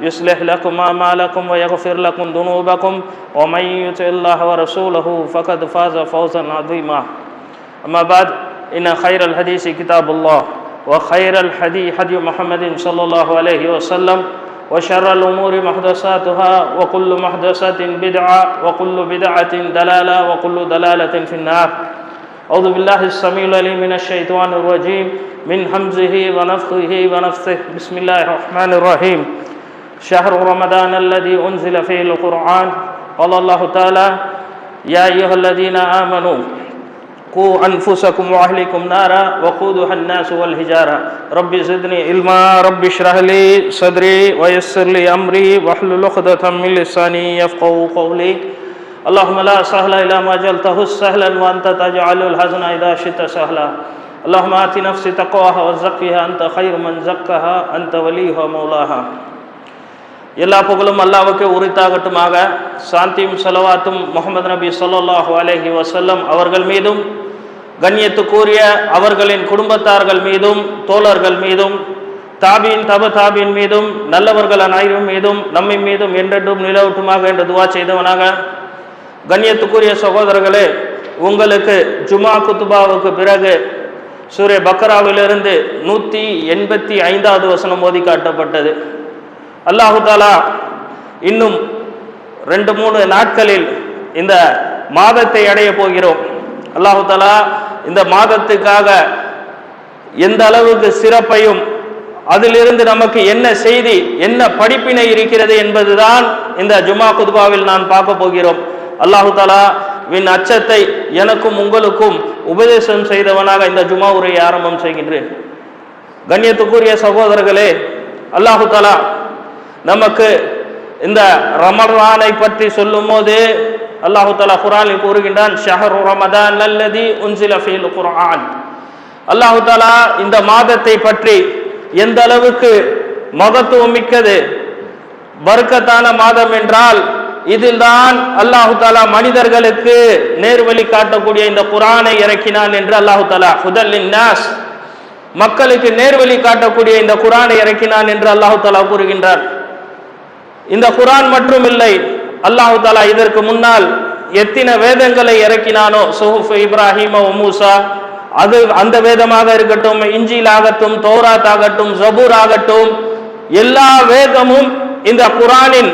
يصلح لكم أعمالكم ويغفر لكم ذنوبكم ومن يطع الله ورسوله فقد فاز فوزا عظيما. أما بعد إن خير الحديث كتاب الله وخير الحديث حدي محمد صلى الله عليه وسلم وشر الأمور محدثاتها وكل محدثة بدعة وكل بدعة دلالة وكل دلالة في النار. أعوذ بالله السميع العليم من الشيطان الرجيم. من همزه ونفخه ونفثه. بسم الله الرحمن الرحيم. شهر رمضان الذي أنزل فيه القرآن. قال الله تعالى يا أيها الذين آمنوا قوا أنفسكم وأهلكم نارا وقودها الناس والحجارة. رب زدني علما، رب اشرح لي صدري ويسر لي أمري واحلل عقدة من لساني يفقهوا قولي. اللهم لا سهل إلا ما جعلته سهلا وأنت تجعل الحزن إذا شئت سهلا. اللهم آت نفسي تقواها وزكها، أنت خير من زكاها، أنت وليها مولاها எல்லா புகழும் அல்லாவுக்கு உரித்தாகட்டுமாக. சாந்தியும் செலவாத்தும் முகமது நபி சொல்லாஹு அலஹி வசல்லம் அவர்கள் மீதும் கண்ணியத்துக்குரிய அவர்களின் குடும்பத்தார்கள் மீதும் தோழர்கள் மீதும் தாபியின் தப தாபியின் மீதும் நல்லவர்கள் அனைவரும் மீதும் நம்மை மீதும் என்றென்றும் நிலவட்டுமாக என்று துவா செய்தவனாக. கண்ணியத்துக்குரிய சகோதரர்களே உங்களுக்கு ஜுமா குத்துபாவுக்கு பிறகு சூரிய பக்ராவிலிருந்து நூற்றி எண்பத்தி ஐந்தாவது வசனம் மோதி காட்டப்பட்டது. அல்லாஹு தாலா இன்னும் ரெண்டு மூணு நாட்களில் இந்த மாதத்தை அடைய போகிறோம். அல்லாஹுதாலா இந்த மாதத்துக்காக எந்த அளவுக்கு சிறப்பையும் அதிலிருந்து நமக்கு என்ன செய்தி என்ன படிப்பினை இருக்கிறது என்பதுதான் இந்த ஜுமா குதுபாவில் நான் பார்க்க போகிறோம். அல்லாஹு தாலா வின் அச்சத்தை எனக்கும் உங்களுக்கும் உபதேசம் செய்தவனாக இந்த ஜுமா உரையை ஆரம்பம் செய்கின்றேன். கண்ணியத்துக்குரிய சகோதரர்களே அல்லாஹு தாலா நமக்கு இந்த ரமலானை பற்றி சொல்லும் போது அல்லாஹு தாலா குரானில் கூறுகின்றான் ஷஹரு ரமதான் அல்லதி உன்சில ஃபீல் குரான் அல்லாஹு தாலா இந்த மாதத்தை பற்றி எந்த அளவுக்கு மகத்துவம் மிக்கது பருக்கத்தான மாதம் என்றால் இதில்தான் அல்லாஹு தாலா மனிதர்களுக்கு நேர்வழி காட்டக்கூடிய இந்த குரானை இறக்கினான் என்று அல்லாஹு தாலா ஹுதல்லின் நாஸ் மக்களுக்கு நேர்வழி காட்டக்கூடிய இந்த குரானை இறக்கினான் என்று அல்லாஹு தாலா கூறுகின்றார் இந்த குரான் மட்டும் இல்லை அல்லாஹு தாலா இதற்கு முன்னால் எத்தனை வேதங்களை இறக்கினானோ சுஹுஃப் இப்ராஹிம் உமூசா அது அந்த வேதமாக இருக்கட்டும் இஞ்சில் ஆகட்டும் தோராத் ஆகட்டும் ஜபூர் ஆகட்டும் எல்லா வேதமும் இந்த குரானின்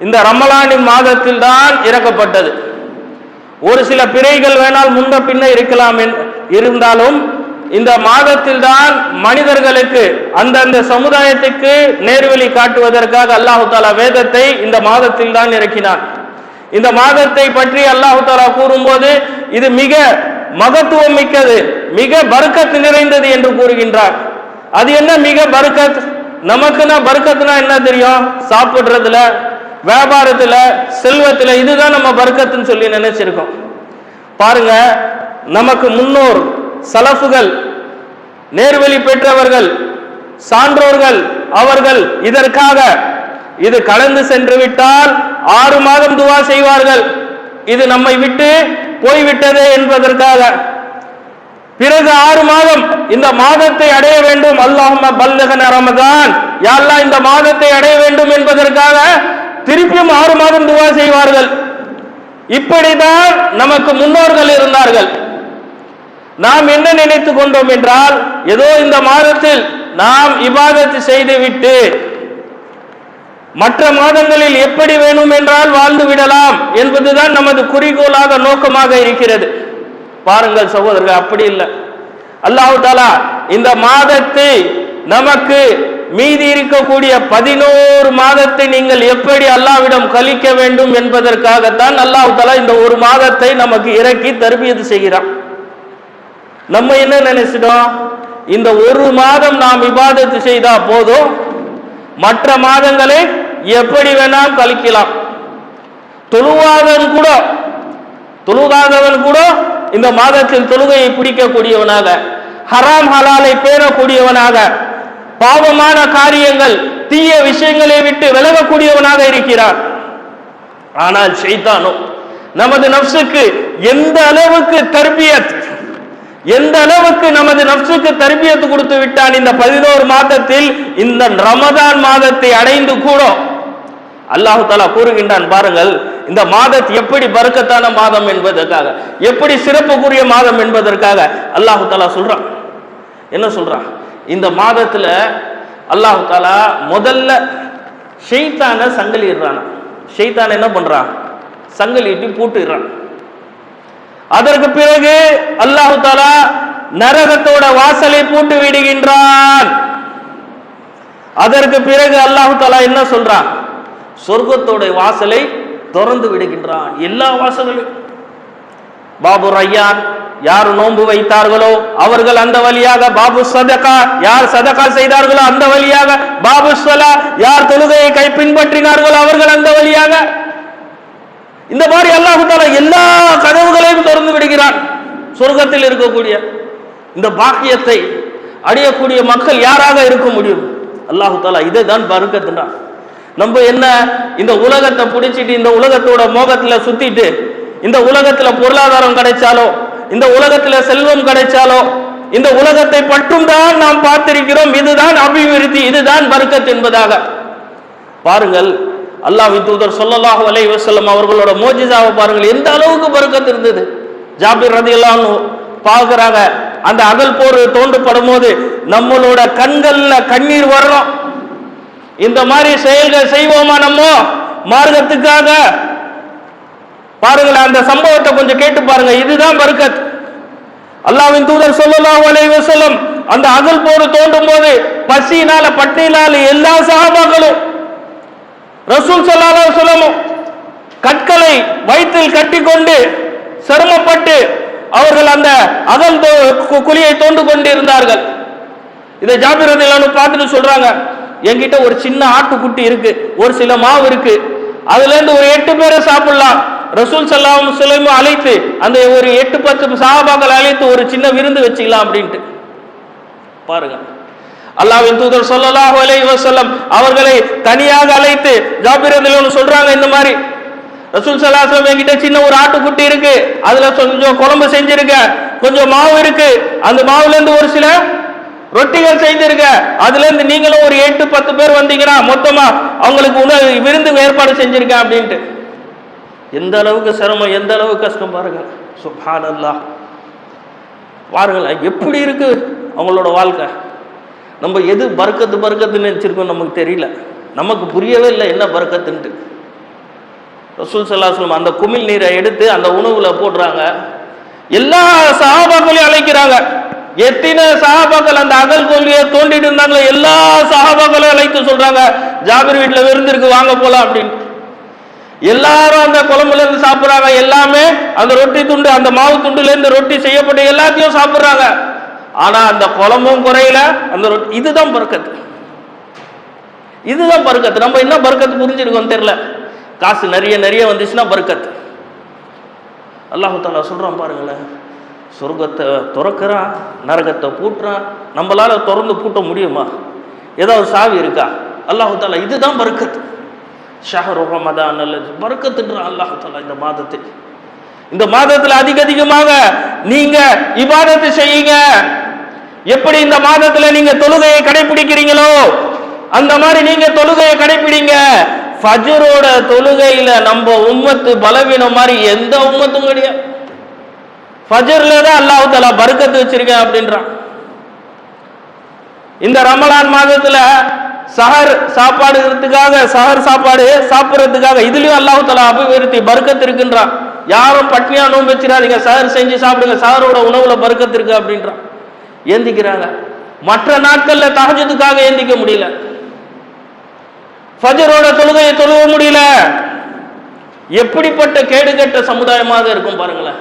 இந்த ரமலானின் மாதத்தில் தான் இறக்கப்பட்டது. ஒரு சில பிறைகள் வேணால் முன்ன பின்ன இருக்கலாம் இருந்தாலும் இந்த மாதத்தில் தான் மனிதர்களுக்கு அந்தந்த சமுதாயத்துக்கு நேர்வழி காட்டுவதற்காக அல்லாஹு தாலா வேதத்தை இந்த மாதத்தில் தான் இறக்கினான். இந்த மாதத்தை பற்றி அல்லாஹு தாலா கூறும்போது இது மிக மகத்துவம் மிக்கது மிக பருக்கத்து நிறைந்தது என்று கூறுகின்றார். அது என்ன மிக பருக்கத்? நமக்குன்னா பருக்கத்துனா என்ன தெரியும்? சாப்பிடுறதுல வியாபாரத்துல செல்வத்துல இதுதான் நம்ம பருக்கத்துன்னு சொல்லி நினைச்சிருக்கோம். பாருங்க நமக்கு முன்னோர் சலஃபுகள் நேர்வழி பெற்றவர்கள் சான்றோர்கள் அவர்கள் இதற்காக இது கலந்து சென்று விட்டால் ஆறு மாதம் துவா செய்வார்கள். இது நம்மை விட்டு போய்விட்டதே என்பதற்காக. பிறகு ஆறு மாதம் இந்த மாதத்தை அடைய வேண்டும். அல்லாஹ் பல்லகன் ரமதான். யாரெல்லாம் இந்த மாதத்தை அடைய வேண்டும் என்பதற்காக திருப்பியும் ஆறு மாதம் துவா செய்வார்கள். இப்படிதான் நமக்கு முன்னோர்கள் இருந்தார்கள். நாம் என்ன நினைத்து கொண்டோம் என்றால் ஏதோ இந்த மாதத்தில் நாம் இபாதத்து செய்துவிட்டு மற்ற மாதங்களில் எப்படி வேணும் என்றால் வாழ்ந்து விடலாம் என்பதுதான் நமது குறிக்கோளாக நோக்கமாக இருக்கிறது. பாருங்கள் சகோதரர்கள் அப்படி இல்லை. அல்லாஹு தாலா இந்த மாதத்தை நமக்கு மீதி இருக்கக்கூடிய பதினோரு மாதத்தை நீங்கள் எப்படி அல்லாவிடம் கழிக்க வேண்டும் என்பதற்காகத்தான் அல்லாஹு தாலா இந்த ஒரு மாதத்தை நமக்கு இறக்கி தருபியது செய்கிறான். நம்ம என்ன நினைச்சிட்டோம்? இந்த ஒரு மாதம் நாம் விவாதத்து செய்தா போதும். மற்ற மாதங்களை எப்படி வேணாம் கழிக்கலாம். தொழுவாதவன் கூட தொழுகாதவன் கூட இந்த மாதத்தில் தொழுகையை பிடிக்கக்கூடியவனாக ஹராம் ஹலாலை பேணக்கூடியவனாக பாவமான காரியங்கள் தீய விஷயங்களை விட்டு விலகக்கூடியவனாக இருக்கிறான். ஆனால் செய்தானோ நமது நப்சுக்கு எந்த அளவுக்கு தர்பியத் எந்த அளவுக்கு நமது நப்சுக்கு தர்பியத்து கொடுத்து விட்டான் இந்த பதினோரு மாதத்தில் இந்த ரமதான் மாதத்தை அடைந்து கூட அல்லாஹு தாலா கூறுகின்றான் பாருங்கள் இந்த மாதத் எப்படி பருக்கத்தான மாதம் என்பதற்காக எப்படி சிறப்புக்குரிய மாதம் என்பதற்காக அல்லாஹு தாலா சொல்றான். என்ன சொல்றான்? இந்த மாதத்துல அல்லாஹு தாலா முதல்ல ஷெய்தான சங்கலிடுறான் ஷெய்தான் என்ன பண்றான்? சங்கலிட்டு பூட்டிடுறான். அதற்கு பிறகு அல்லாஹு தாலா நரகத்தோட வாசலை பூட்டு விடுகின்றான். அதற்கு பிறகு அல்லாஹு தாலா என்ன சொல்றான்? சொர்க்கத்தோட வாசலை திறந்து விடுகின்றான். எல்லா வாசல்களும். பாபு ரையான் யார் நோன்பு வைத்தார்களோ அவர்கள் அந்த வழியாக பாபு சதகா யார் சதகா செய்தார்களோ அந்த வழியாக பாபு ஸ்வலா யார் தொழுகையை கை பின்பற்றினார்களோ அவர்கள் அந்த வழியாக இந்த மாதிரி அல்லாஹு எல்லா கதவுகளையும் திறந்து விடுகிறான். சொர்க்கத்தில் இருக்கக்கூடிய இந்த பாக்கியத்தை அடையக்கூடிய மக்கள் யாராக இருக்க முடியும்? அல்லாஹு தாலா இதை தான் பருக்கத்துன்றான் நம்ம என்ன இந்த உலகத்தை பிடிச்சிட்டு இந்த உலகத்தோட மோகத்தில் சுத்திட்டு இந்த உலகத்தில் பொருளாதாரம் கிடைச்சாலோ இந்த உலகத்தில் செல்வம் கிடைச்சாலோ இந்த உலகத்தை மட்டும் தான் நாம் பார்த்திருக்கிறோம். இதுதான் அபிவிருத்தி இதுதான் பருக்கத் என்பதாக. பாருங்கள் அல்லாஹின் தூதர் ஸல்லல்லாஹு அலை வசல்லம் அவர்களோட மோஜிசாவை பாருங்கள். எந்த அளவுக்கு பருக்கத் இருந்தது? ஜாபிர் எல்லாம் பார்க்குறாங்க. அந்த அகல் போர் தோண்டப்படும் போது நம்மளோட கண்கள்ல கண்ணீர் வர்றோம். இந்த மாதிரி செயல்கள் செய்வோமா நம்ம? மார்க்கத்துக்காக. பாருங்கள் அந்த சம்பவத்தை கொஞ்சம் கேட்டு பாருங்க. இதுதான் பருக்கத் அல்லாவின் தூதர் சொல்லலாம் அலைஹி வஸல்லம் அந்த அகல் போர் தோண்டும் போது பசியினால பட்டினால எல்லா சகாபாக்களும் ரசூல் ஸல்லல்லாஹு அலைஹி கற்களை வயிற்றில் கட்டிக்கொண்டு சிரமப்பட்டு அவர்கள் அந்த அகல் தோ- கு- குழியை தோண்டு கொண்டு இருந்தார்கள் இதை ஜாபிர் பார்த்துட்டு சொல்றாங்க என்கிட்ட ஒரு சின்ன ஆட்டுக்குட்டி இருக்கு ஒரு சில மாவு இருக்கு. அதுல இருந்து ஒரு எட்டு பேரை சாப்பிடலாம். ரசூல் சல்லாம் சுலைமும் அழைத்து அந்த ஒரு எட்டு பத்து சஹாபாக்கள் அழைத்து ஒரு சின்ன விருந்து வச்சுக்கலாம் அப்படின்ட்டு. பாருங்க. அல்லாவின் தூதர் சொல்லலாஹு அலைஹி வஸல்லம் அவர்களை தனியாக அழைத்து ஜாபிர் ரதிலானு சொல்றாங்க இந்த மாதிரி. ரசூல் ஸல்லல்லாஹு அலைஹி என்கிட்ட சின்ன ஒரு ஆட்டுக்குட்டி இருக்கு. அதுல கொஞ்சம் குழம்பு செஞ்சிருக்க. கொஞ்சம் மாவு இருக்கு. அந்த மாவுல இருந்து ஒரு சில ரொட்டிகள் செய்திருக்க. அதுல இருந்து நீங்களும் ஒரு எட்டு பத்து பேர் வந்தீங்கன்னா மொத்தமா அவங்களுக்கு உணவு விருந்து ஏற்பாடு செஞ்சிருக்கேன் அப்படின்ட்டு. எந்த அளவுக்கு சிரமம் எந்த அளவுக்கு கஷ்டம் பாருங்க சுப்ஹானல்லாஹ். பாருங்களேன் எப்படி இருக்கு அவங்களோட வாழ்க்கை? நம்ம எது பறக்கத்து பறக்கத்துன்னு நினச்சிருக்கோம் நமக்கு தெரியல. நமக்கு புரியவே இல்லை என்ன பறக்கத்துன்ட்டு. ரசூல் சல்லாஸ்லம் அந்த குமிழ் நீரை எடுத்து அந்த உணவுல போடுறாங்க. எல்லா சகாபாக்களையும் அழைக்கிறாங்க. எத்தனை சகாபாக்கள் அந்த அகல் கொள்கையை தோண்டிட்டு இருந்தாங்களோ எல்லா சகாபாக்களையும் அழைத்து சொல்றாங்க ஜாபிர் வீட்டில் விருந்திருக்கு வாங்க போலாம் அப்படின்னு. எல்லாரும் அந்த குழம்புல இருந்து சாப்பிடுறாங்க. எல்லாமே அந்த ரொட்டி துண்டு அந்த மாவு துண்டுல இருந்து ரொட்டி செய்யப்பட்ட எல்லாத்தையும் சாப்பிடுறாங்க. ஆனா அந்த குளமும் குறையல அந்த ரொட்டி இதுதான் பறக்கத்து. இதுதான் பறக்கத்து. நம்ம என்ன பறக்கத்து புரிஞ்சிருக்கோம் தெரியல. காசு நிறைய நிறைய வந்துச்சுன்னா பறக்கத்து. அல்லாஹு தாலா சொல்றான் பாருங்களேன் சொர்க்கத்தை துறக்கிறான் நரகத்தை பூட்டுறான் நம்மளால திறந்து பூட்ட முடியுமா? ஏதாவது சாவி இருக்கா? அல்லாஹு தாலா இதுதான் பறக்கத்து. ஷஹரு ரமதான் நல்லது பறக்கத்துன்றான் அல்லாஹு தாலா இந்த மாதத்தில். இந்த மாதத்துல அதிக அதிகமாக நீங்க இபாதத்தை செய்யுங்க. எப்படி இந்த மாதத்துல நீங்க தொழுகையை கடைபிடிக்கிறீங்களோ அந்த மாதிரி நீங்க தொழுகையை கடைபிடிங்க. ஃபஜ்ரோட தொழுகையில நம்ம உம்மத்து பலவீனம் மாதிரி எந்த உம்மத்தும் கிடையாது. ஃபஜர்ல தான் அல்லாஹு தலா பருக்கத்து வச்சிருக்கேன் அப்படின்றான். இந்த ரமலான் மாதத்துல சஹர் சாப்பாடுறதுக்காக சஹர் சாப்பாடு சாப்பிட்றதுக்காக இதுலயும் அல்லாஹு தலா அபிவிருத்தி பருக்கத்து இருக்குன்றான். யாரும் பட்னியா நோன்பு வச்சிடாதீங்க சஹர் செஞ்சு சாப்பிடுங்க சஹரோட உணவுல பருக்கத்து இருக்கு அப்படின்றான். ஏந்திக்கிறாங்க. மற்ற நாட்கள்ல தகஜத்துக்காக ஏந்திக்க முடியல. ஃபஜரோட தொழுகையை தொழுவ முடியல. எப்படிப்பட்ட கேடுகெட்ட சமுதாயமாக இருக்கும் பாருங்களேன்.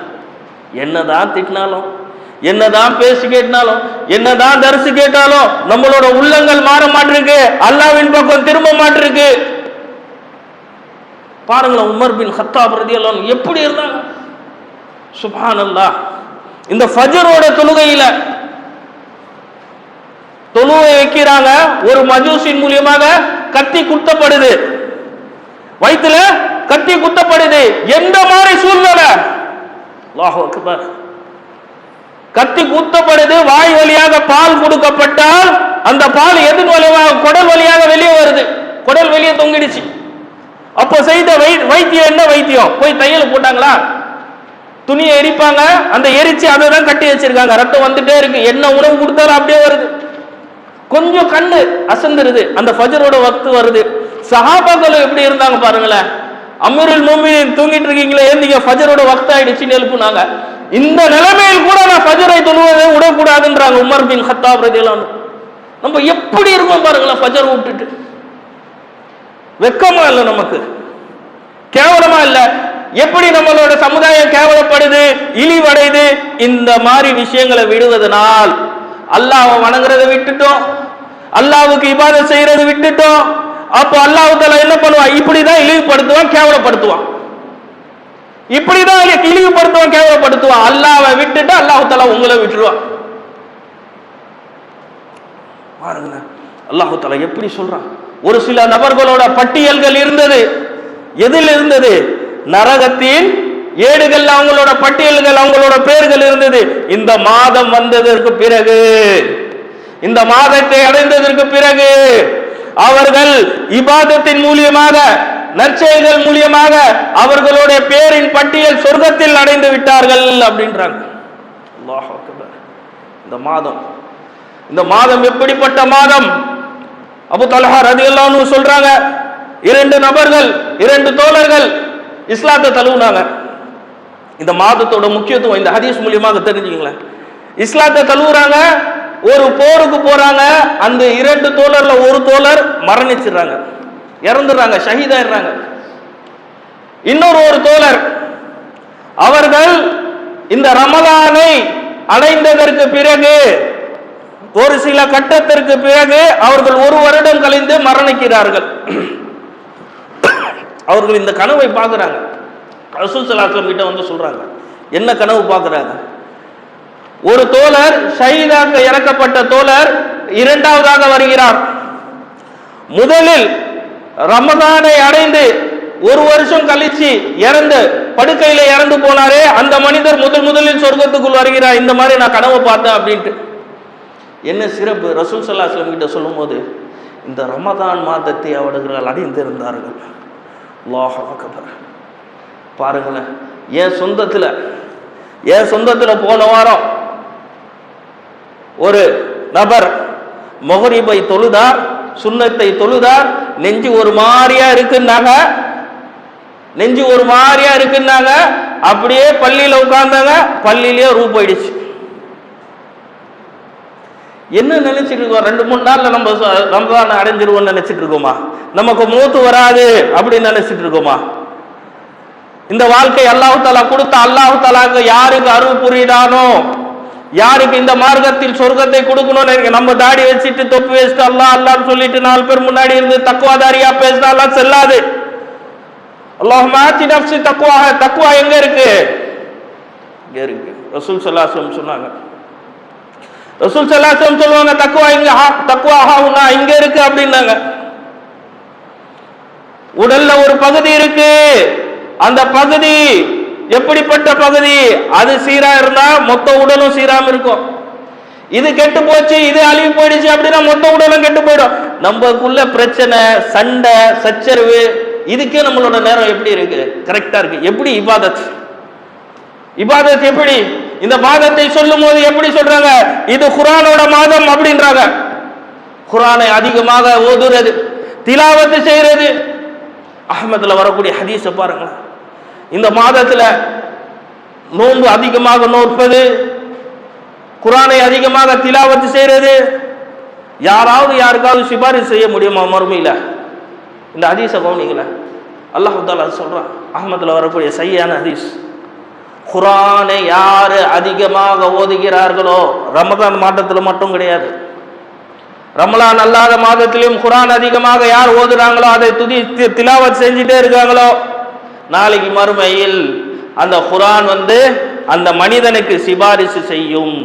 என்னதான் திட்டினாலும் என்னதான் பேசி கேட்டாலும் என்னதான் தரிசு கேட்டாலும் நம்மளோட உள்ளங்கள் மாற மாட்டிருக்கு. அல்லாவின் பக்கம் திரும்ப மாட்டிருக்கு. பாருங்களேன் உமர் பின் ஹத்தா பிரதியெல்லாம் எப்படி இருந்தாங்க? சுபானந்தா இந்த ஃபஜரோட தொழுகையில தொழுவை வைக்கிறாங்க. ஒரு மஜூசின் மூலியமாக கத்தி குத்தப்படுது. வயிற்றுல கத்தி குத்தப்படுது. எந்த மாதிரி சூழ்நிலை? கத்தி குத்தப்படுது. வாய் வழியாக பால் கொடுக்கப்பட்டால் அந்த பால் எதன் வழியாக குடல் வழியாக வெளியே வருது. குடல் வெளியே தொங்கிடுச்சு. அப்போ செய்த வை வைத்தியம் என்ன வைத்தியம்? போய் தையல் போட்டாங்களா? துணியை எரிப்பாங்க. அந்த எரிச்சு அதை தான் கட்டி வச்சிருக்காங்க. ரத்தம் வந்துட்டே இருக்கு. என்ன உணவு கொடுத்தாலும் அப்படியே வருது. கொஞ்சம் கண்ணு அசந்துருது. அந்த ஃபஜரோட வக்து வருது. சஹாபாக்கள் எப்படி இருந்தாங்க பாருங்களேன்? அமீருல் மூமினின் தூங்கிட்டு இருக்கீங்களே ஏந்திங்க ஃபஜரோட வக்த் ஆயிடுச்சுன்னு எழுப்புனாங்க. இந்த நிலைமையில் கூட நான் ஃபஜரை தொழுவதை விடக்கூடாதுன்றாங்க உமர் பின் ஹத்தாப் ரதியல்லாஹு நம்ம எப்படி இருக்கோம் பாருங்களேன் ஃபஜர் விட்டுட்டு? வெக்கமா இல்லை நமக்கு. கேவலமா இல்ல. எப்படி நம்மளோட சமுதாயம் கேவலப்படுது இழிவடையுது இந்த மாதிரி விஷயங்களை விடுவதனால் அல்லாவை வணங்குறதை விட்டுட்டோம். அல்லாவுக்கு இபாத செய்யறதை விட்டுட்டோம். அப்போ அல்லாஹ் என்ன பண்ணுவான்? இப்படிதான் இழிவுபடுத்துவான் கேவலப்படுத்துவான். இப்படிதான் இழிவுபடுத்துவான் கேவலப்படுத்துவான். அல்லாவை விட்டுட்டு அல்லாஹ் உங்களை விட்டுருவான். பாருங்களேன் அல்லாஹு எப்படி சொல்றான்? ஒரு சில நபர்களோட பட்டியல்கள் இருந்தது. எதில் இருந்தது? நரகத்தின் ஏடுகள் அவங்களோட பட்டியல்கள் அவங்களோட பேர்கள் இருந்தது. இந்த மாதம் வந்ததற்கு பிறகு இந்த மாதத்தை அடைந்ததற்கு பிறகு அவர்கள் இபாதத்தின் மூலியமாக நற்செயல்கள் மூலியமாக அவர்களுடைய பேரின் பட்டியல் சொர்க்கத்தில் அடைந்து விட்டார்கள் அப்படின்றாங்க. இந்த மாதம். இந்த மாதம் எப்படிப்பட்ட மாதம்? அபு தலஹா ரதியல்லான்னு சொல்றாங்க இரண்டு நபர்கள் இரண்டு தோழர்கள் இஸ்லாத்தை தழுவுனாங்க. இந்த மாதத்தோட முக்கியத்துவம் இந்த ஹதீஸ் மூலியமாக தெரிஞ்சுங்களேன் இஸ்லாத்தை தழுவுறாங்க ஒரு போருக்கு போறாங்க அந்த இரண்டு தோழர்ல ஒரு தோழர் மரணிச்சிடுறாங்க. இறந்துடுறாங்க ஷஹீதாயிடுறாங்க. இன்னொரு ஒரு தோழர் அவர்கள் இந்த ரமலானை அடைந்ததற்கு பிறகு ஒரு சில கட்டத்திற்கு பிறகு அவர்கள் ஒரு வருடம் கழிந்து மரணிக்கிறார்கள். அவர்கள் இந்த கனவை பார்க்கிறாங்க. ரசூல் சலாஸ்லம் கிட்ட வந்து சொல்றாங்க. என்ன கனவு பார்க்குறாங்க? ஒரு தோழர் ஷஹீதாக இறக்கப்பட்ட தோழர் இரண்டாவதாக வருகிறார். முதலில் ரமதானை அடைந்து ஒரு வருஷம் கழிச்சு இறந்து படுக்கையில இறந்து போனாரே அந்த மனிதர் முதல் முதலில் சொர்க்கத்துக்குள் வருகிறார் இந்த மாதிரி நான் கனவு பார்த்தேன் அப்படின்ட்டு. என்ன சிறப்பு? ரசூல் சல்லாஸ்லம் கிட்ட சொல்லும்போது இந்த ரமதான் மாதத்தை அவர்கள் அடைந்திருந்தார்கள். அல்லாஹ் அக்பர். பாருங்களேன். என் சொந்தத்தில் என் சொந்தத்தில் போன வாரம் ஒரு நபர் மொஹரிபை தொழுதார் சுண்ணத்தை தொழுதார் நெஞ்சு ஒரு மாதிரியா இருக்குன்னாங்க. நெஞ்சு ஒரு மாதிரியா இருக்குன்னாங்க. அப்படியே பள்ளியில உட்கார்ந்தாங்க. பள்ளியிலேயே ரூ போயிடுச்சு. என்ன நினைச்சிட்டு இருக்கோம்? ரெண்டு மூணு நாள்ல நம்ம ச- ரமதானை அடைஞ்சிருவோம்னு நினைச்சிட்டு இருக்கோமா? நமக்கு மூத்து வராது அப்படின்னு நினைச்சிட்டு இருக்கோமா? இந்த வாழ்க்கை அல்லாஹு தாலா கொடுத்த அல்லாஹு தாலாக்கு யாருக்கு அருள் புரியுதானோ? யாருக்கு இந்த மார்க்கத்தில் சொர்க்கத்தை கொடுக்கணும்னு நம்ம தாடி வச்சுட்டு தொப்பி வச்சுட்டு அல்லா அல்லான்னு சொல்லிட்டு நாலு பேர் முன்னாடி இருந்து தக்குவாதாரியா பேசினாலாம் செல்லாது. அல்லாஹ் மாத்தி நப்சி தக்குவா தக்குவா எங்க இருக்கு? இங்க இருக்கு. ரசூல் சல்லாஸ்லம் சொன்னாங்க. ரசூல் சல்லாஸ்லம் சொல்லுவாங்க தக்குவா இங்க ஹா- தக்குவா ஹாவுனா இங்க இருக்கு அப்படின்னாங்க. உடல்ல ஒரு பகுதி இருக்கு. அந்த பகுதி எப்படிப்பட்ட பகுதி? அது சீரா இருந்தா மொத்த உடலும் சீராம இருக்கும். இது கெட்டு போச்சு இது அழிவு போயிடுச்சு அப்படின்னா மொத்த உடலும் கெட்டு போயிடும். நம்மக்குள்ள பிரச்சனை சண்டை சச்சரவு இதுக்கே நம்மளோட நேரம் எப்படி இருக்கு? கரெக்டா இருக்கு. எப்படி? இபாதத். இபாதத் எப்படி? இந்த மாதத்தை சொல்லும் போது எப்படி சொல்றாங்க? இது குரானோட மாதம் அப்படின்றாங்க. குரானை அதிகமாக ஓதுறது திலாவத்து செய்யறது அகமதுல வரக்கூடிய ஹதீஸை பாருங்களேன். இந்த மாதத்தில் நோன்பு அதிகமாக நோற்பது குரானை அதிகமாக திலாவத்து செய்யறது யாராவது யாருக்காவது சிபாரிசு செய்ய முடியுமா மறுமையில்? இந்த ஹதீஸை கவனிங்கள அல்லாஹால தாலா அகமதில் வரக்கூடிய சையான ஹதீஸ். குரானை யாரு அதிகமாக ஓதுகிறார்களோ ரமதான் மாதத்தில் மட்டும் கிடையாது. ரமலான் அல்லாத மாதத்திலையும் குரான் அதிகமாக யார் ஓதுறாங்களோ அதை துதி தி- திலாவத் செஞ்சுட்டே இருக்காங்களோ நாளைக்கு மறுமையில் அந்த குரான் வந்து அந்த மனிதனுக்கு சிபாரிசு செய்யும்.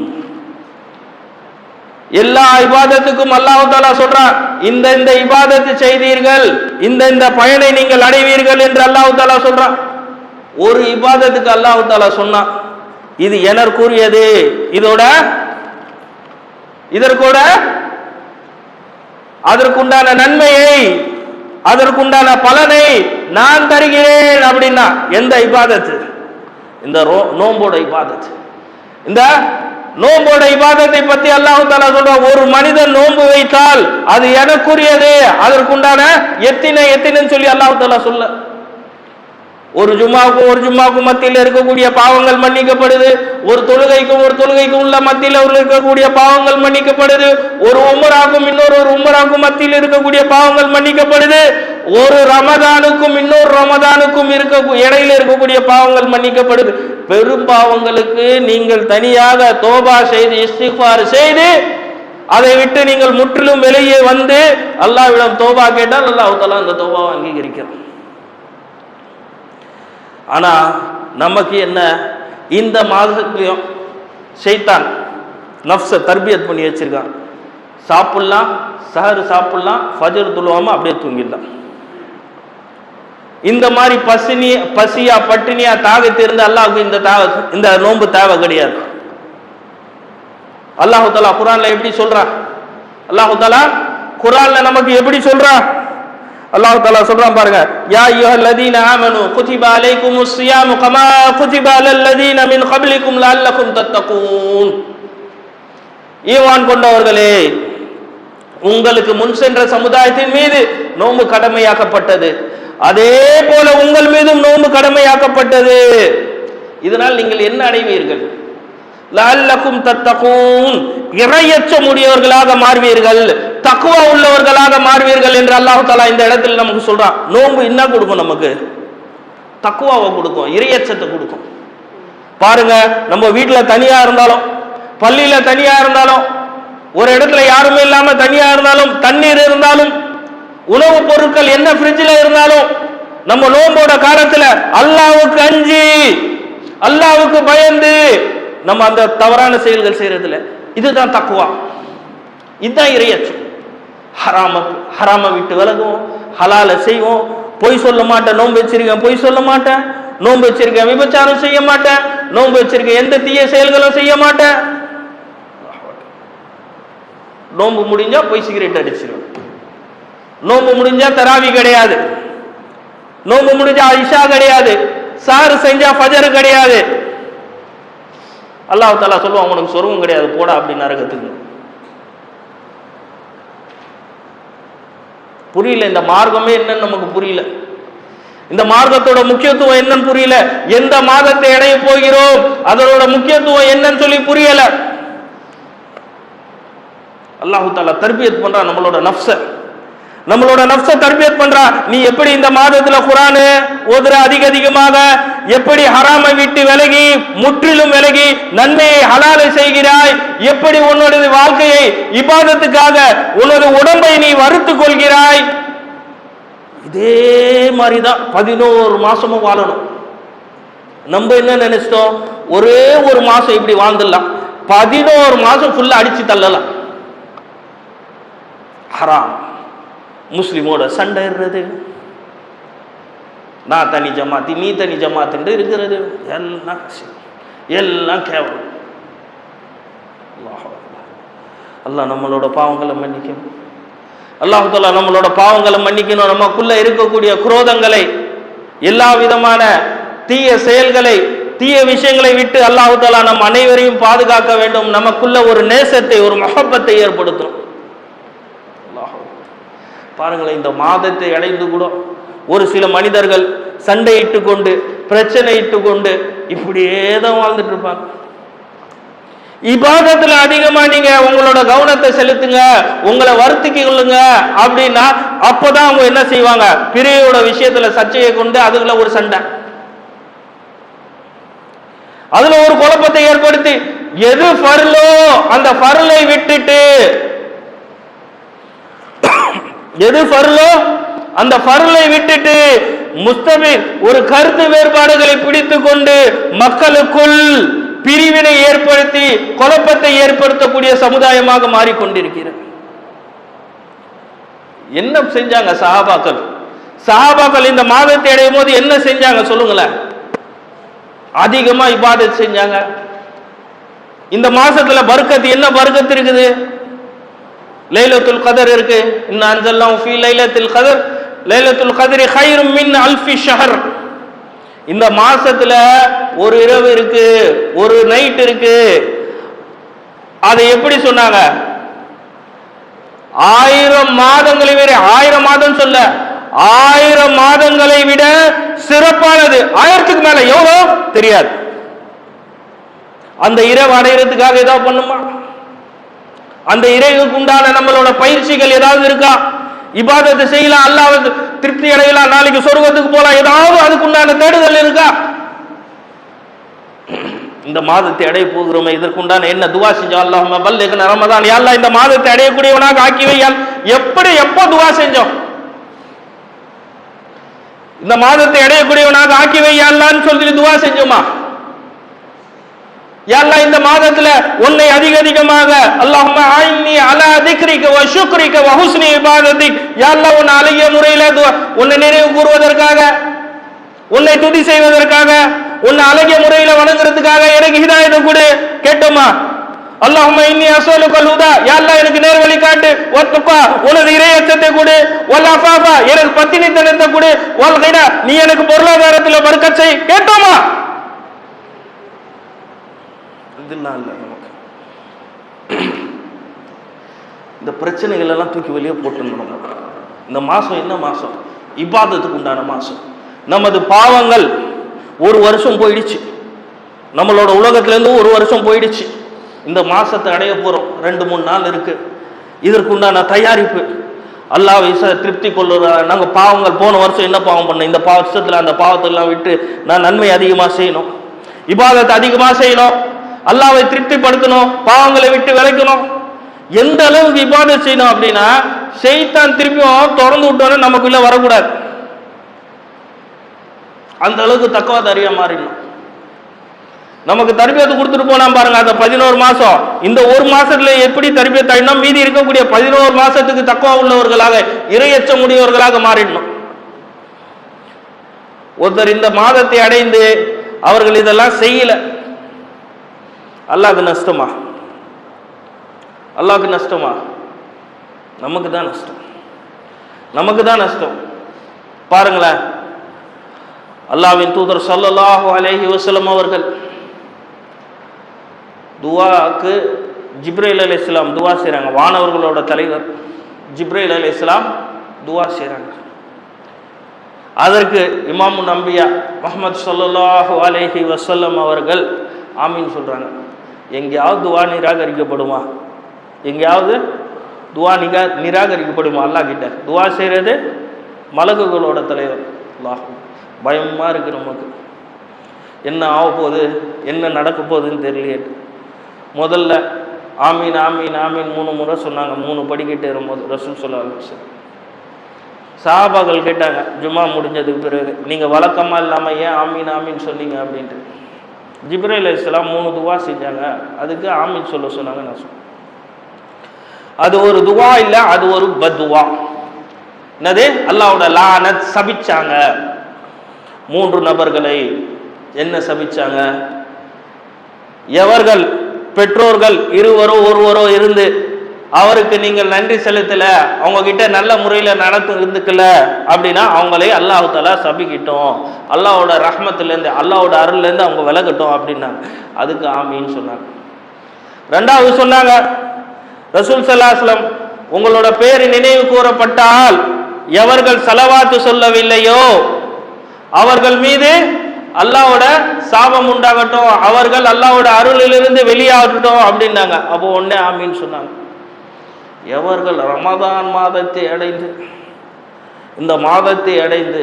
எல்லா இபாதத்துக்கும் அல்லாஹாலா சொல்றான் இந்த இந்த இபாதத்து செய்தீர்கள் இந்த இந்த பயனை நீங்கள் அடைவீர்கள் என்று அல்லாஹாலா சொல்றான் ஒரு இபாதத்துக்கு அல்லாஹாலா சொன்னான் இது எனர் கூறியது இதோட இதற்கூட அதற்குண்டான நன்மையை அதற்குண்டான பலனை நான் தருகிறேன் அப்படின்னா எந்த இபாதத்து? இந்த ரோ- நோம்போட இபாதத்து. இந்த நோம்போட இபாதத்தை பத்தி அல்லாஹு தாலா சொல்ற ஒரு மனிதன் நோன்பு வைத்தால் அது எனக்குரியது அதற்குண்டான எத்தின எத்தினன்னு சொல்லி அல்லாஹு தாலா சொல்ல ஒரு ஜும்மாவுக்கும் ஒரு ஜும்மாவுக்கும் மத்தியில் இருக்கக்கூடிய பாவங்கள் மன்னிக்கப்படுது. ஒரு தொழுகைக்கும் ஒரு தொழுகைக்கும் உள்ள மத்தியில் இருக்கக்கூடிய பாவங்கள் மன்னிக்கப்படுது. ஒரு உமராக்கும் இன்னொரு ஒரு உமராக்கும் மத்தியில் இருக்கக்கூடிய பாவங்கள் மன்னிக்கப்படுது. ஒரு ரமதானுக்கும் இன்னொரு ரமதானுக்கும் இருக்க இடையில இருக்கக்கூடிய பாவங்கள் மன்னிக்கப்படுது. பெரும் பாவங்களுக்கு நீங்கள் தனியாக தோபா செய்து இஸ்திஃபார் செய்து அதை விட்டு நீங்கள் முற்றிலும் வெளியே வந்து அல்லாவிடம் தோபா கேட்டால் அல்லாஹ் அந்த தோபாவை அங்கீகரிக்கிறோம் ஆனால் நமக்கு என்ன? இந்த மாதத்துலேயும் செய்தான் நஃப்ஸை தர்பியத் பண்ணி வச்சிருக்கான். சாப்பிட்லாம் சஹரு சாப்பிட்லாம் ஃபஜர் துழுவாம அப்படியே தூங்கிடலாம். இந்த மாதிரி பசினி பசியா பட்டினியா தாகத்து இருந்து அல்லாஹ்வுக்கு இந்த தாவ இந்த நோன்பு தேவை கிடையாது. அல்லாஹு தாலா குரான்ல எப்படி சொல்றான் அல்லாஹு தாலா குரான்ல நமக்கு எப்படி சொல்றான் அல்லாஹ் தாலா சொல்றான் பாருங்க யா அய்யுஹல் லதீன ஆமனு குதிபா அலைக்குமுஸ் சியாமு கமா குதிபா அலல் லதீன மின் கப்லிக்கும் லல்லக்கும் தத்தகூன். ஈவான் கொண்டவர்களே உங்களுக்கு முன் சென்ற சமுதாயத்தின் மீது நோம்பு கடமையாக்கப்பட்டது. அதே போல உங்கள் மீதும் நோன்பு கடமையாக்கப்பட்டது. இதனால் நீங்கள் என்ன அடைவீர்கள்? லஅல்லக்கும் தத்தகூன் இறையச்சம் உடையவர்களாக மாறுவீர்கள். தக்குவா உள்ளவர்களாக மாறுவீர்கள் என்று அல்லாஹ் தாலா இந்த இடத்துல நமக்கு சொல்றான். நோன்பு என்ன கொடுக்கும் நமக்கு? தக்குவாவை கொடுக்கும் இறையச்சத்தை கொடுக்கும். பாருங்க நம்ம வீட்டில் தனியா இருந்தாலும் பள்ளியில தனியா இருந்தாலும் ஒரு இடத்துல யாருமே இல்லாம தனியா இருந்தாலும் தண்ணீர் இருந்தாலும் உணவுப் பொருட்கள் என்ன ஃப்ரிட்ஜில் இருந்தாலும் நம்ம நோம்போட காலத்துல அல்லாவுக்கு அஞ்சி அல்லாவுக்கு பயந்து நம்ம அந்த தவறான செயல்கள் செய்யறதுல இதுதான் தக்குவா. இதுதான் இறையச்சம் ஹராம ஹராம விட்டு விலகுவோம் ஹலால செய்வோம். பொய் சொல்ல மாட்டேன் நோன்பு வச்சிருக்கேன் பொய் சொல்ல மாட்டேன். நோன்பு வச்சிருக்கேன் விபச்சாரம் செய்ய மாட்டேன். நோன்பு வச்சிருக்கேன் எந்த தீய செயல்களும் செய்ய மாட்டேன். நோன்பு முடிஞ்சா போய் சிகரெட் அடிச்சிருவேன். நோன்பு முடிஞ்சா தராவி கிடையாது. நோன்பு முடிஞ்சா ஐஷா கிடையாது. சாறு செஞ்சா ஃபஜர் கிடையாது. அல்லாஹ் தாலா சொல்லுவான் உனக்கு சொருவம் கிடையாது போடா அப்படி நரகத்துக்கு. புரியல இந்த மார்க்கமே என்னன்னு நமக்கு புரியல. இந்த மார்க்கத்தோட முக்கியத்துவம் என்னன்னு புரியல. எந்த மாதத்தை அடைய போகிறோம்? அதனோட முக்கியத்துவம் என்னன்னு சொல்லி புரியல. அல்லாஹு தாலா தர்பியத் பண்றான் நம்மளோட நஃப்ஸ. நம்மளோட நஃப்ஸ தர்பியத் பண்றா. நீ எப்படி இந்த மாதத்துல குரானு ஓதுற? அதிக அதிகமாக எப்படி ஹராமை விட்டு விலகி முற்றிலும் விலகி நன்மையை ஹலாலை செய்கிறாய்? எப்படி உன்னோட வாழ்க்கையை இபாதத்துக்காக உன்னோட உடம்பை நீ வறுத்துக் கொள்கிறாய்? இதே மாதிரிதான் பதினோரு மாசமும் வாழணும். நம்ம என்ன நினைச்சிட்டோம்? ஒரே ஒரு மாசம் இப்படி வாழ்ந்துடலாம். பதினோரு மாசம் ஃபுல்லா அடிச்சு தள்ளலாம். ஹராம். முஸ்லிமோட சண்டை நான் தனி ஜமாத்தி நீ தனி ஜமாத்துண்டு இருக்கிறது. எல்லாம் எல்லாம் கேவலம். அல்லாஹ் நம்மளோட பாவங்களை மன்னிக்கணும். அல்லாஹ் நம்மளோட பாவங்களை மன்னிக்கணும். நமக்குள்ள இருக்கக்கூடிய குரோதங்களை எல்லா விதமான தீய செயல்களை தீய விஷயங்களை விட்டு அல்லாஹ் தாலா நம் அனைவரையும் பாதுகாக்க வேண்டும். நமக்குள்ள ஒரு நேசத்தை ஒரு மகப்பத்தை ஏற்படுத்தும் பாருங்களேன் இந்த மாதத்தை அடைந்து கூட ஒரு சில மனிதர்கள் சண்டையிட்டு கொண்டு பிரச்சனையிட்டு கொண்டு இப்படியே தான் வாழ்ந்துட்டு இருப்பாங்க. இபாதத்துல அதிகமா நீங்க உங்களோட கவனத்தை செலுத்துங்க உங்களை வருத்திக்க கொள்ளுங்க அப்படின்னா அப்பதான் அவங்க என்ன செய்வாங்க? பிரியோட விஷயத்துல சர்ச்சையை கொண்டு அதுக்குள்ள ஒரு சண்டை. அதுல ஒரு குழப்பத்தை ஏற்படுத்தி எது ஃபர்லோ அந்த ஃபர்லை விட்டுட்டு எது ஃபர்லோ அந்த பருளை விட்டுட்டு முஸ்தபிர் ஒரு கருத்து வேறுபாடுகளை பிடித்துக் கொண்டு மக்களுக்குள் பிரிவினை ஏற்படுத்தி குழப்பத்தை ஏற்படுத்தக்கூடிய சமுதாயமாக மாறிக்கொண்டிருக்கிறது என்ன செஞ்சாங்க சஹாபாக்கள்? சஹாபாக்கள் இந்த மாதத்தை அடையும் போது என்ன செஞ்சாங்க சொல்லுங்களேன்? அதிகமா இபாதத் செஞ்சாங்க. இந்த மாசத்துல பருக்கத்து என்ன பருக்கத்து இருக்குது? லைலத்துல் கதர் இருக்கு. இன்ன அன்சல்லாம் ஃபீ கதர். லைலத்துல் கதிரி ஹைரும் மின் அல்ஃபி ஷஹர். இந்த மாசத்துல ஒரு இரவு இருக்கு ஒரு நைட் இருக்கு. அதை எப்படி சொன்னாங்க? ஆயிரம் மாதங்களை விட ஆயிரம் மாதம் சொல்ல ஆயிரம் மாதங்களை விட சிறப்பானது. ஆயிரத்துக்கு மேல எவ்வளோ? தெரியாது. அந்த இரவு அடையிறதுக்காக ஏதாவது பண்ணுமா? அந்த இறைவுக்கு உண்டான நம்மளோட பயிற்சிகள் ஏதாவது இருக்கா? இபாதத்தை செய்யலாம் அல்லாஹ் திருப்தி அடையலாம் நாளைக்கு சொர்க்கத்துக்கு போலாம். ஏதாவது அதுக்கு உண்டான தேடுதல் இருக்கா? இந்த மாதத்தை அடைய போகிறோமே இதற்குண்டான என்ன துவா செஞ்சோம் அல்லாஹ் பல்லேகன ரமதான். யாழ்லா இந்த மாதத்தை அடையக்கூடியவனாக ஆக்கி வையால் எப்படி எப்போ துவா செஞ்சோம்? இந்த மாதத்தை அடையக்கூடியவனாக ஆக்கி வையாலான்னு சொல்லி துவா செஞ்சோமா? யாழ்லா இந்த மாதத்துல உன்னை அதிக அதிகமாக அல்லாஹும்ம ஆயின்னி அலா திக்ரிக்க வ ஷுக்ரிக வ ஹுஸ்னி இபாதத்திக். யாழ்லா உன்னை அழகிய முறையில உன்னை நினைவு கூறுவதற்காக உன்னை துதி செய்வதற்காக உன்னை அழகிய முறையில வணங்குறதுக்காக எனக்கு ஹிதாயத்தை கொடு. கேட்டோமா? அல்லாஹும்ம இன்னி அசோலு ஹுதா. எல்லாம் எனக்கு நேர் வழி காட்டு. ஒத்துப்பா உனது இறையச்சத்தை கொடு. வல் அஃபாஃபா எனக்கு பத்தினித்தனத்தை கொடு. வல் கினா நீ எனக்கு பொருளாதாரத்துல பறக்கச் கேட்டோமா? இதெல்லாம் இல்லை நமக்கு? இந்த பிரச்சனைகள் எல்லாம் தூக்கி வெளியே போட்டுருந்தோம் இந்த மாசம் என்ன மாசம்? இப்பாதத்துக்கு உண்டான மாசம். நமது பாவங்கள் ஒரு வருஷம் போயிடுச்சு. நம்மளோட உலகத்திலேருந்து ஒரு வருஷம் போயிடுச்சு. இந்த மாசத்தை அடைய போறோம். ரெண்டு மூணு நாள் இருக்கு. இதற்குண்டான தயாரிப்பு. அல்லாஹ் திருப்தி கொள்ளுற. நாங்கள் பாவங்கள் போன வருஷம் என்ன பாவம் பண்ணோம்? இந்த பாவ வருஷத்தில் அந்த பாவத்தெல்லாம் விட்டு நான் நன்மை அதிகமாக செய்யணும். இபாதத்தை அதிகமாக செய்யணும். அல்லாவை திருப்திப்படுத்தணும் பாவங்களை விட்டு விளைக்கணும் எந்த அளவுக்கு இபாதத் செய்யணும் அப்படின்னா செய்தான் திருப்பியும் திறந்து விட்டோன்னே நமக்குள்ள வரக்கூடாது. அந்த அளவுக்கு தக்குவாதாரியா மாறிடணும். நமக்கு தர்பியத்து கொடுத்துட்டு போனா பாருங்க அந்த பதினோரு மாசம். இந்த ஒரு மாசத்துல எப்படி தர்பியத் ஆயினா மீதி இருக்கக்கூடிய பதினோரு மாசத்துக்கு தக்குவா உள்ளவர்களாக இரையச்ச முடியவர்களாக மாறிடணும். ஒருத்தர் இந்த மாதத்தை அடைந்து அவர்கள் இதெல்லாம் செய்யல. அல்லாவுக்கு நஷ்டமா? அல்லாவுக்கு நஷ்டமா? நமக்கு தான் நஷ்டம். நமக்கு தான் நஷ்டம். பாருங்களேன். அல்லாஹ்வின் தூதர் சல்லாஹூ அலேஹி வசலம் அவர்கள் துவாக்கு ஜிப்ரேல் அலி இஸ்லாம் துவா செய்கிறாங்க வானவர்களோட தலைவர் ஜிப்ரேல் அலி இஸ்லாம் துவா செய்கிறாங்க அதற்கு இமாமு நம்பியா முகமது ஸல்லல்லாஹு அலேஹி வசல்லம் அவர்கள் ஆமின்னு சொல்கிறாங்க எங்கேயாவது துவா நிராகரிக்கப்படுமா? எங்கேயாவது துவா நிகா நிராகரிக்கப்படுமா? அல்லாஹ் கிட்ட துவா செய்கிறது மலகுகளோட தலைவர். அல்லாஹ் பயமாக இருக்குது நமக்கு. என்ன ஆக போகுது? என்ன நடக்க போகுதுன்னு தெரியலையே. முதல்ல ஆமீன் ஆமீன் ஆமீன் மூணு முறை சொன்னாங்க. மூணு படிக்கிட்டு இருக்கும்போது ரசூல் சொல்ல ஆரம்பிச்சு சாபாக்கள் கேட்டாங்க ஜும்மா முடிஞ்சதுக்கு பிறகு நீங்கள் வழக்கமாக இல்லாமல் ஏன் ஆமீன் ஆமீன் சொன்னீங்க? அப்படின்ட்டு. ஜிப்ரேல் இஸ்லாம் மூணு துவா செஞ்சாங்க. அதுக்கு ஆமீன் சொல்ல சொன்னாங்க நான் சொன்னேன். அது ஒரு துவா இல்லை அது ஒரு பத்துவா என்னது? அல்லாவோட லானத் சபிச்சாங்க. மூன்று நபர்களை என்ன சபிச்சாங்க? எவர்கள்? பெற்றோர்கள் இருவரோ ஒருவரோ இருந்து அவருக்கு நீங்கள் நன்றி செலுத்தல அவங்க கிட்ட நல்ல முறையில் நடத்து இருந்துக்கல அப்படின்னா அவங்களே அல்லாஹ் தலா சபிக்கிட்டோம். அல்லாவோட ரஹ்மத்துலேருந்து அல்லாவோட அருள்லேருந்து அவங்க விலகட்டும் அப்படின்னாங்க. அதுக்கு ஆமின்னு சொன்னாங்க. ரெண்டாவது சொன்னாங்க ரசூல் சல்லாஸ்லம் உங்களோட பேர் நினைவு கூறப்பட்டால் எவர்கள் செலவாத்து சொல்லவில்லையோ அவர்கள் மீது அல்லாவோட சாபம் உண்டாகட்டும் அவர்கள் அல்லாவோட அருளிலிருந்து வெளியாகட்டும் அப்படின்னாங்க. அப்போ ஒன்னே ஆமின்னு சொன்னாங்க. எவர்கள் ரமதான் மாதத்தை அடைந்து இந்த மாதத்தை அடைந்து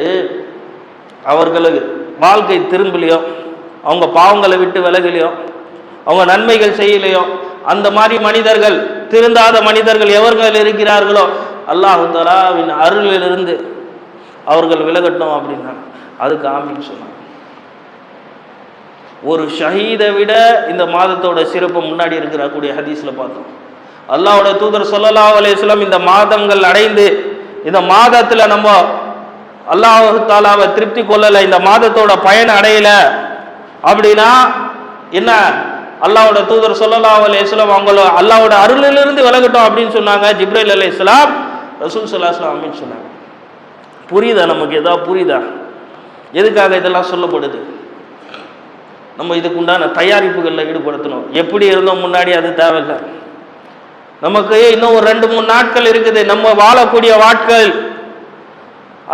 அவர்களுக்கு வாழ்க்கை திரும்பலையோ அவங்க பாவங்களை விட்டு விலகலையோ அவங்க நன்மைகள் செய்யலையோ அந்த மாதிரி மனிதர்கள் திருந்தாத மனிதர்கள் எவர்கள் இருக்கிறார்களோ அல்லாஹு தலாவின் அருளிலிருந்து அவர்கள் விலகட்டும் அப்படின்னாங்க அதுக்கு ஆமின்னு சொன்னாங்க. ஒரு ஷஹீதை விட இந்த மாதத்தோட சிறப்பு முன்னாடி இருக்கிற கூடிய ஹதீஸ்ல பார்த்தோம். அல்லாவோட தூதர் ஸல்லல்லாஹு அலையம் இந்த மாதங்கள் அடைந்து இந்த மாதத்துல நம்ம அல்லாஹ் தாலாவை திருப்தி கொள்ளல இந்த மாதத்தோட பயன் அடையல அப்படின்னா என்ன? அல்லாவோட தூதர் ஸல்லல்லாஹு அலி இஸ்லாம் அவங்கள அல்லாவோட அருளிலிருந்து விலகட்டும் அப்படின்னு சொன்னாங்க ஜிப்ரைல் இஸ்லாம் ரசூல் ஸல்லல்லாஹு இஸ்லாம் அப்படின்னு சொன்னாங்க. புரியுதா நமக்கு? ஏதாவது புரியுதா? எதுக்காக இதெல்லாம் சொல்லப்படுது? நம்ம இதுக்கு உண்டான தயாரிப்புகளில் ஈடுபடுத்தணும். எப்படி இருந்தோம் முன்னாடி அது தேவையில்லை. நமக்கு இன்னும் ஒரு ரெண்டு மூணு நாட்கள் இருக்குது. நம்ம வாழக்கூடிய வாட்கள்.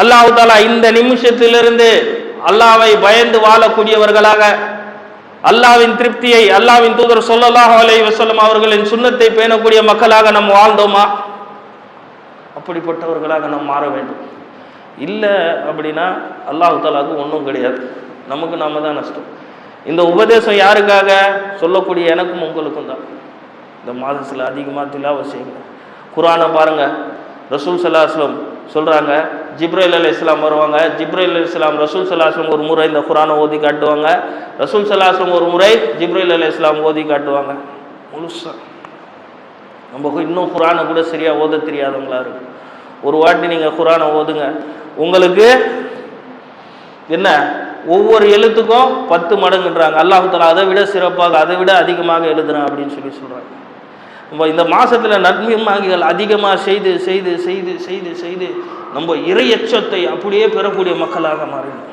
அல்லாஹ் தாலா இந்த நிமிஷத்திலிருந்து அல்லாவை பயந்து வாழக்கூடியவர்களாக அல்லாவின் திருப்தியை அல்லாவின் தூதர் சொல்லலாக அலைஹி வஸல்லம் அவர்களின் சுண்ணத்தை பேணக்கூடிய மக்களாக நம்ம வாழ்ந்தோமா? அப்படிப்பட்டவர்களாக நாம் மாற வேண்டும். இல்லை அப்படின்னா அல்லாஹ் தாலாவுக்கு ஒன்றும் கிடையாது. நமக்கு நாம தான் நஷ்டம். இந்த உபதேசம் யாருக்காக? சொல்லக்கூடிய எனக்கும் உங்களுக்கும் தான். இந்த மாதத்தில் அதிகமாக திலாவை செய்யுங்க. குரானை பாருங்கள் ரசூல் சல்லாஸ்லம் சொல்கிறாங்க ஜிப்ரேல் அலி இஸ்லாம் வருவாங்க. ஜிப்ரேல் அலி இஸ்லாம் ரசூல் சல்லாஸ்லம் ஒரு முறை இந்த குரானை ஓதி காட்டுவாங்க. ரசூல் சல்லாஸ்லம் ஒரு முறை ஜிப்ரேல் அலி இஸ்லாம் ஓதி காட்டுவாங்க. முழுசா. நம்ம இன்னும் குரானை கூட சரியாக ஓத தெரியாதவங்களா இருக்கும் ஒரு வாட்டி நீங்கள் குரானை ஓதுங்க. உங்களுக்கு என்ன? ஒவ்வொரு எழுத்துக்கும் பத்து மடங்குன்றாங்க. அல்லாஹு தலா அதை விட சிறப்பாக அதை விட அதிகமாக எழுதுறேன் அப்படின்னு சொல்லி சொல்கிறாங்க நம்ம இந்த மாதத்தில் நன்மைகள் அதிகமாக செய்து செய்து செய்து செய்து செய்து நம்ம இறையச்சத்தை அப்படியே பெறக்கூடிய மக்களாக மாறினோம்.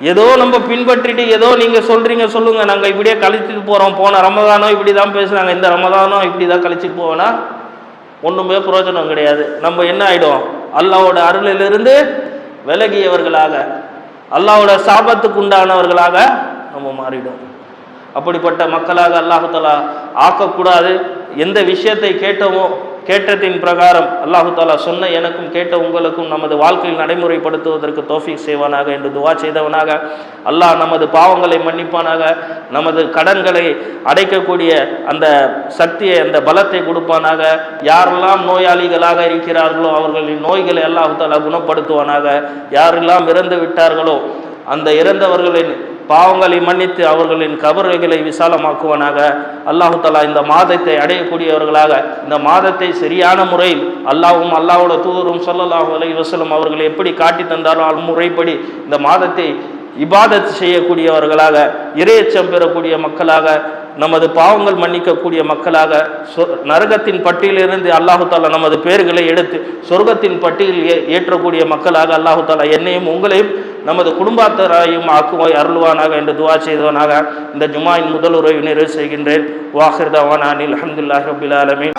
ஏதோ நம்ம பின்பற்றிட்டு ஏதோ நீங்கள் சொல்கிறீங்க சொல்லுங்கள் நாங்கள் இப்படியே கழிச்சிட்டு போகிறோம் போன ரமதானோ இப்படி தான் பேசுகிறாங்க இந்த ரமதானோ இப்படி தான் கழிச்சிட்டு போவோன்னா ஒன்றுமே பிரயோஜனம் கிடையாது. நம்ம என்ன ஆகிடும் அல்லாவோட அருளிலிருந்து விலகியவர்களாக அல்லாவோட சாபத்துக்கு உண்டானவர்களாக நம்ம மாறிடும் அப்படிப்பட்ட மக்களாக அல்லாஹு ஆக்கக்கூடாது. எந்த விஷயத்தை கேட்டோமோ கேட்டதின் பிரகாரம் அல்லாஹு தாலா சொன்ன எனக்கும் கேட்ட உங்களுக்கும் நமது வாழ்க்கையில் நடைமுறைப்படுத்துவதற்கு தோஃபிக் செய்வானாக என்று துவா செய்தவனாக அல்லாஹ் நமது பாவங்களை மன்னிப்பானாக நமது கடன்களை அடைக்கக்கூடிய அந்த சக்தியை அந்த பலத்தை கொடுப்பானாக. யாரெல்லாம் நோயாளிகளாக இருக்கிறார்களோ அவர்களின் நோய்களை அல்லாஹு தாலா குணப்படுத்துவானாக. யாரெல்லாம் இறந்து விட்டார்களோ அந்த இறந்தவர்களின் பாவங்களை மன்னித்து அவர்களின் கபறுகளை விசாலமாக்குவனாக அல்லாஹு தலா இந்த மாதத்தை அடையக்கூடியவர்களாக இந்த மாதத்தை சரியான முறையில் அல்லாவும் அல்லாவோட தூதரும் ஸல்லல்லாஹு அலைஹி வசலம் அவர்கள் எப்படி காட்டி தந்தாரோ அம்முறைப்படி இந்த மாதத்தை இபாதத் செய்யக்கூடியவர்களாக இரையச்சம் பெறக்கூடிய மக்களாக நமது பாவங்கள் மன்னிக்கக்கூடிய மக்களாக சொ- நரகத்தின் பட்டியலிருந்து அல்லாஹு தாலா நமது பேர்களை எடுத்து சொர்க்கத்தின் பட்டியலில் ஏ- ஏற்றக்கூடிய மக்களாக அல்லாஹு தாலா என்னையும் உங்களையும் நமது குடும்பத்தராயும் ஆக்குவாய் அருள்வானாக என்று துவா செய்தவனாக இந்த ஜுமாயின் முதல் உறவை நிறைவு செய்கின்றேன். வாஹிர் அஹமதுல்லாஹ் அபிலாலமின்